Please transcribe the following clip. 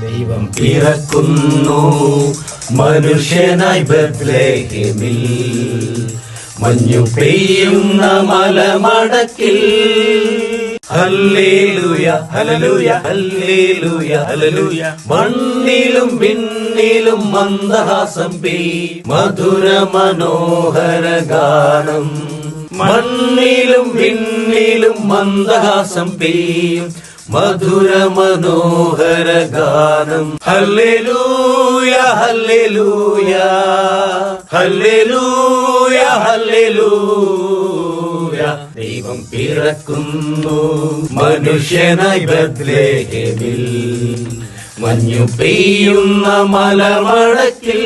ദൈവം പിറക്കുന്നു. മനുഷ്യനായി ബദ്ലേഹിമിൽ മഞ്ഞു പെയ്യുന്ന മലമടക്കിൽ. Hallelujah hallelujah hallelujah hallelujah. മണ്ണിലും വിണ്ണിലും മന്ദഹാസം പെയ് മധുര മനോഹര ഗാനം. മണ്ണിലും വിണ്ണിലും മന്ദഹാസം പെയ്യും. മധുര മനോഹര ഗാനം. Hallelujah hallelujah. Hallelujah hallelujah. ദൈവം പിറക്കുന്നു മനുഷ്യനായി ബദ്ലേഹിൽ മഞ്ഞു പെയ്യുന്ന മലമടക്കിൽ